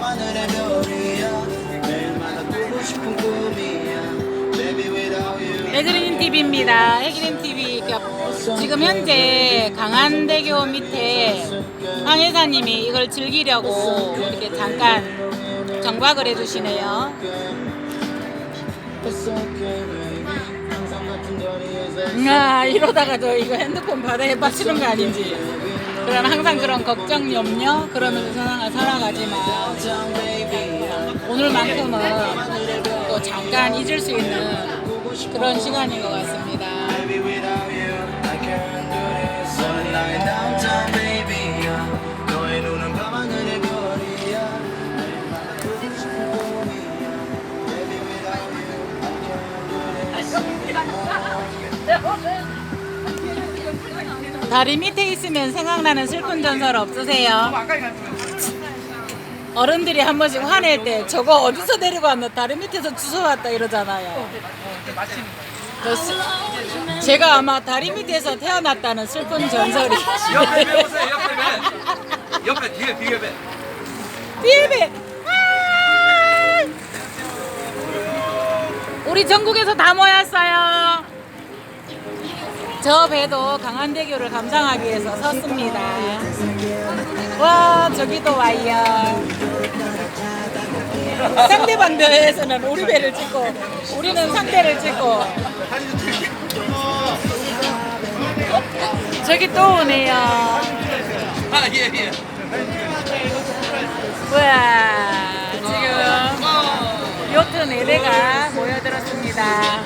밤하늘의 별이야 매일마다 꾸고 싶은 꿈이야 Baby without you 애그린 TV입니다. 애그린 TV 지금 현재 강한대교 밑에 황 회사님이 이걸 즐기려고 이렇게 잠깐 정박을 해주시네요. 아 이러다가도 이거 핸드폰 바다에 빠지는 거 아닌지. 그런 항상 그런 걱정 염려 그러면서 살아, 살아가지만 down baby. 오늘만큼은 또 잠깐 잊을 수 있는 그런 시간인 것 같습니다. 다리 밑에 있으면 생각나는 슬픈 전설 없으세요? 어른들이 한 번씩 화낼 때 저거 어디서 데리고 왔나 다리 밑에서 주워왔다 이러잖아요. 저 스- 제가 아마 다리 밑에서 태어났다는 슬픈 전설이. 옆에 배 보세요 옆에 배 옆에 뒤에 뒤에 배 비비! 아! 우리 전국에서 다 모였어요. 저 배도 강한대교를 감상하기 위해서 섰습니다. 와, 저기도 와요. 상대방 배에서는 우리 배를 찍고, 우리는 상대를 찍고. 저기 또 오네요. 아 예예 와, 지금 요트 4대가 모여들었습니다.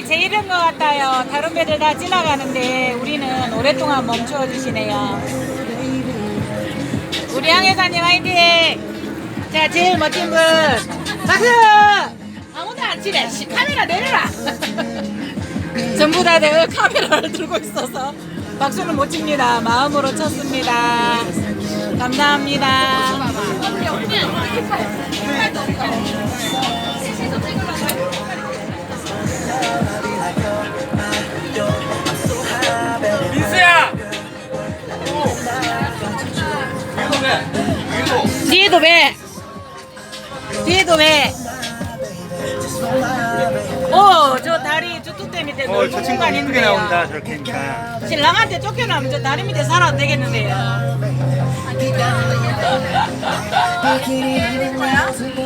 항해사님이 제일인 것 같아요. 다른 배들 다 지나가는데 우리는 오랫동안 멈추어 주시네요. 우리 항해사님 화이팅! 자, 제일 멋진 분. 박수! 아무도 안 치네. 씨, 카메라 내려라. 전부 다들 카메라를 들고 있어서 박수는 못 칩니다. 마음으로 쳤습니다. 감사합니다. 민수야 위로 배 위로 뒤에도 배. 뒤에도 배. 오, 저 다리 저뚝대 밑에 어, 넓은 저 친구 공간 이쁘게 나온다 있는데요. 저렇게 하니까 신랑한테 쫓겨나면 저 다리 밑에 살아도 되겠는데요.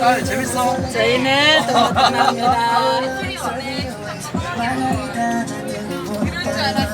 아 재밌어 저희는 또 떠납니다.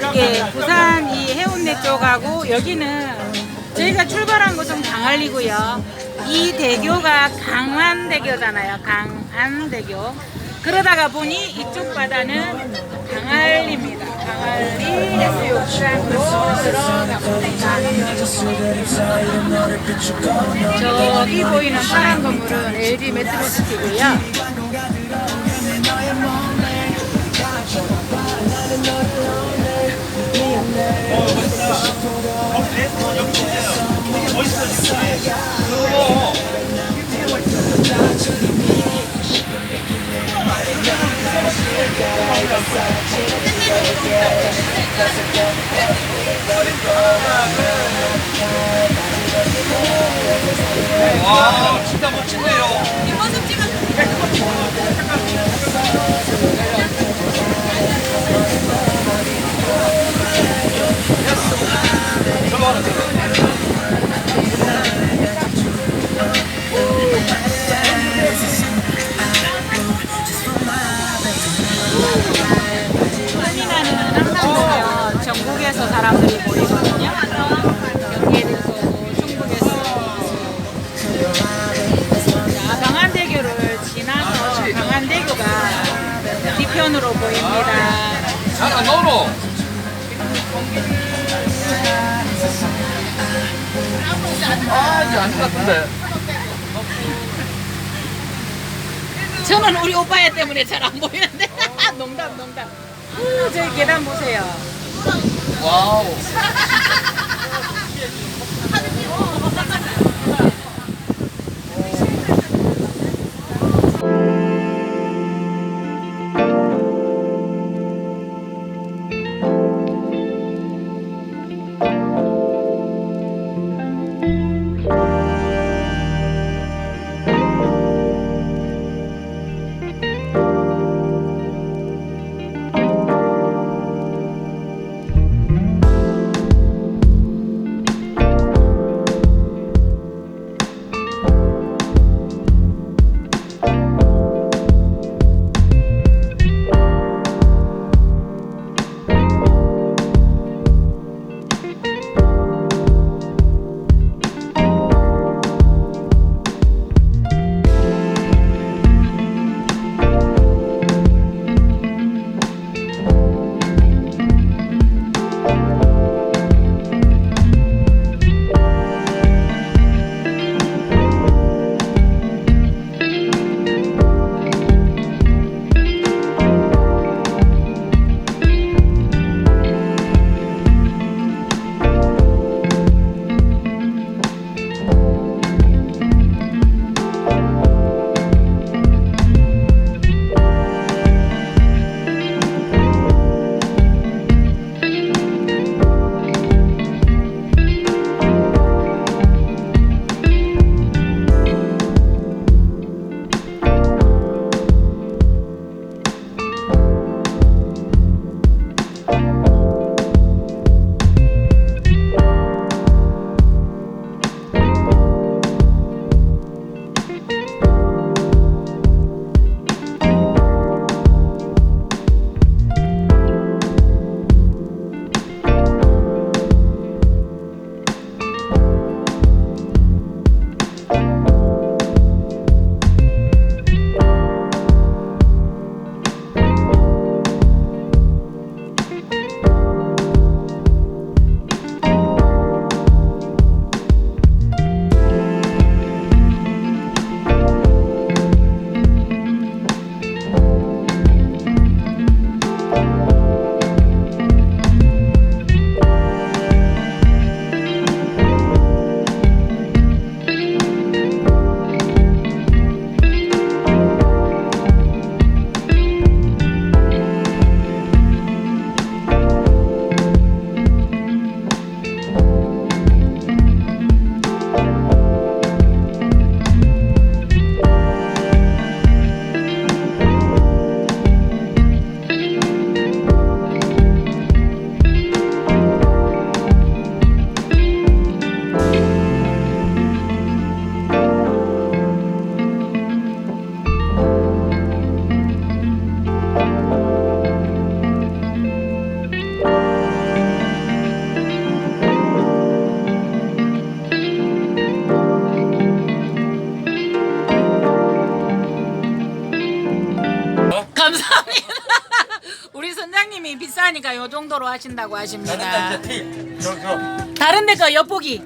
이게 부산 이 해운대 쪽하고 여기는 저희가 출발한 곳은 강한리고요. 이 대교가 강한대교잖아요. 강한대교. 그러다가 보니 이쪽 바다는 강할리입니다. 강할리 해수욕장으로 들어갑니다. 저기 보이는 파란 건물은 LG 메트로시티고요. 와 진짜 멋진데요 나무를 보이거든요. 여기에 대해서 뭐 충북에서 강한대교를 지나서 강한대교가 뒤편으로 보입니다. 잘안 넣어. 아, 저는 우리 오빠야 때문에 잘 안 보이는데 아, 농담 농담. 저희 계단 보세요. 와 요 정도로 하신다고 하십니다. 다른 데 거 엿보기.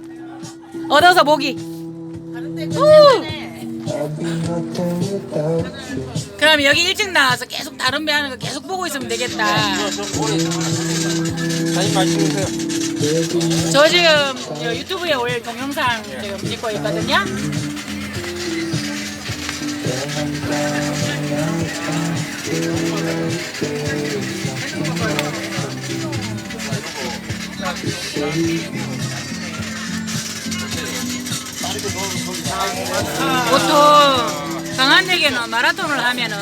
얻어서 보기. 그럼 여기 일찍 나와서 계속 다른 배 하는 거 계속 보고 있으면 되겠다. 사진. 저 지금 저 유튜브에 올릴 동영상 지금 찍고 있거든요. 보통 강한대교는 마라톤을 하면은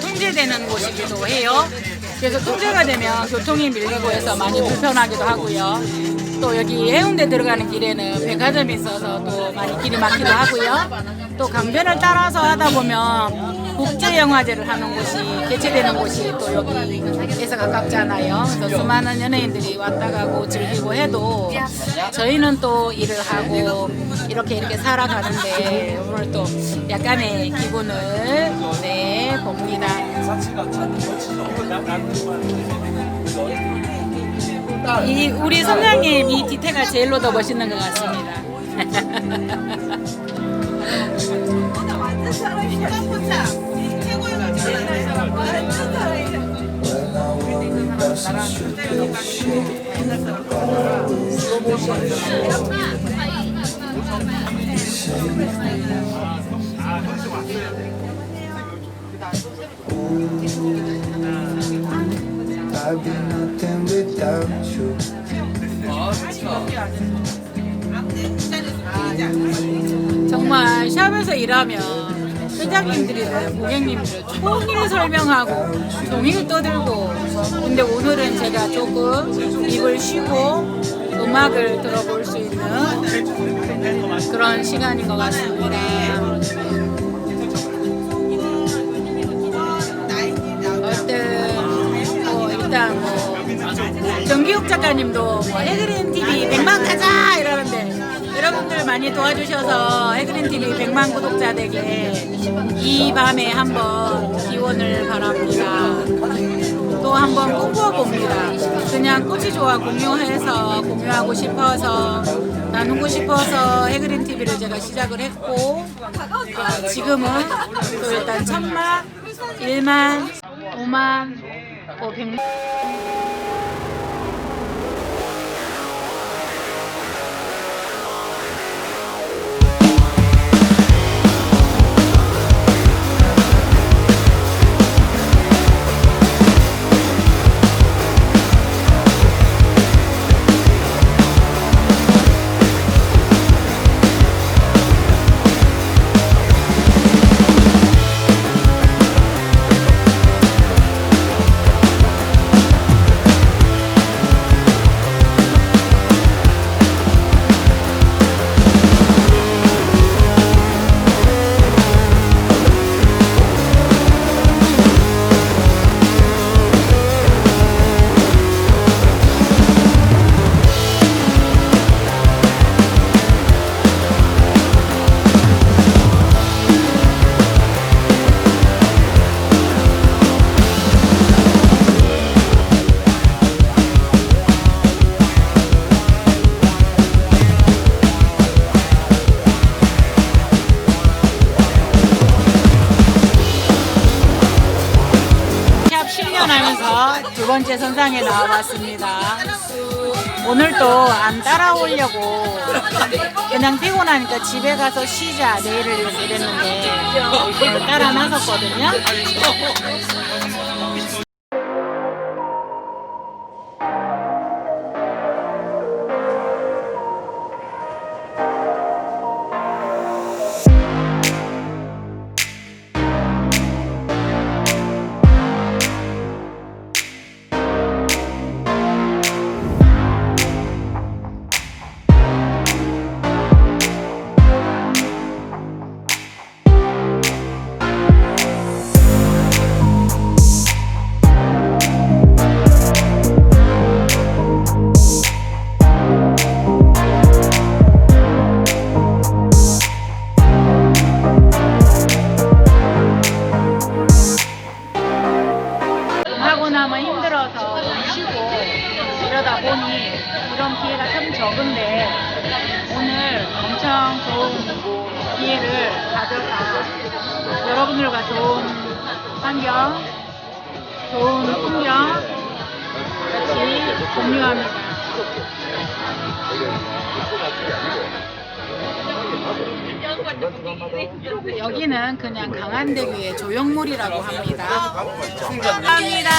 통제되는 곳이기도 해요. 그래서 통제가 되면 교통이 밀리고 해서 많이 불편하기도 하고요. 또 여기 해운대 들어가는 길에는 백화점이 있어서 또 많이 길이 막히기도 하고요. 또 강변을 따라서 하다 보면 국제영화제를 하는 곳이 개최되는 곳이 또 여기에서 가깝잖아요. 그래서 수많은 연예인들이 왔다 가고 즐기고 해도 저희는 또 일을 하고 이렇게 이렇게 살아가는데 오늘 또 약간의 기분을 네 봅니다. 이 우리 선장님 이 뒤태가 제일로 더 멋있는 것 같습니다. Best shoot this shit. 정말 샵에서 일하면 회장님들이든 고객님들은 종일 설명하고 종일 떠들고 근데 오늘은 제가 조금 입을 쉬고 음악을 들어볼 수 있는 그런 시간인 것 같습니다. 어떤 뭐 일단 뭐 정기욱 작가님도 뭐 해그린 TV 100만 가자 이러는데 여러분들 많이 도와주셔서 해그린 TV 100만 구독자에게 이 밤에 한번 기원을 바랍니다. 또 한번 꿈꿔 봅니다. 그냥 꽃이 좋아 공유해서 공유하고 싶어서 나누고 싶어서 해그린 TV를 제가 시작을 했고 아, 지금은 또 일단 천만, 일만, 오만, 뭐 백만. 번째 선상에 나와봤습니다. 오늘도 안 따라오려고 그냥 피곤하니까 집에 가서 쉬자 내일을 이랬는데 따라 나섰거든요. 적은데 오늘 엄청 좋은 기회를 가져서 여러분들과 좋은 환경, 좋은 풍경 같이 공유합니다. 여기는 그냥 강한대교의 조형물이라고 합니다. 감사합니다.